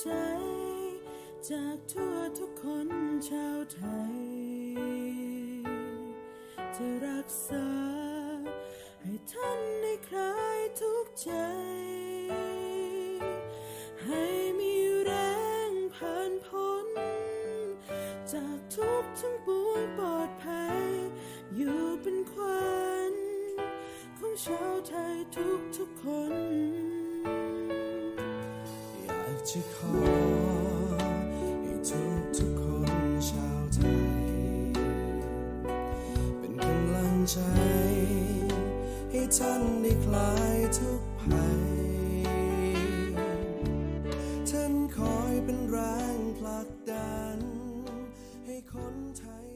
ใจ จากทั่วทุกคนชาวไทย จะรักษา ให้ท่านได้คลายทุกใจ ให้มีแรงผ่านพ้น จากทุกทั้งปวงปลอดภัย อยู่เป็นขวัญของชาวไทยทุกทุกคน จะขอให้ทุกทุกๆคนชาวไทย เป็นกำลังใจ ให้ท่านได้คลายทุกภัย ท่านคอยเป็นแรงผลักดัน ให้คนไทย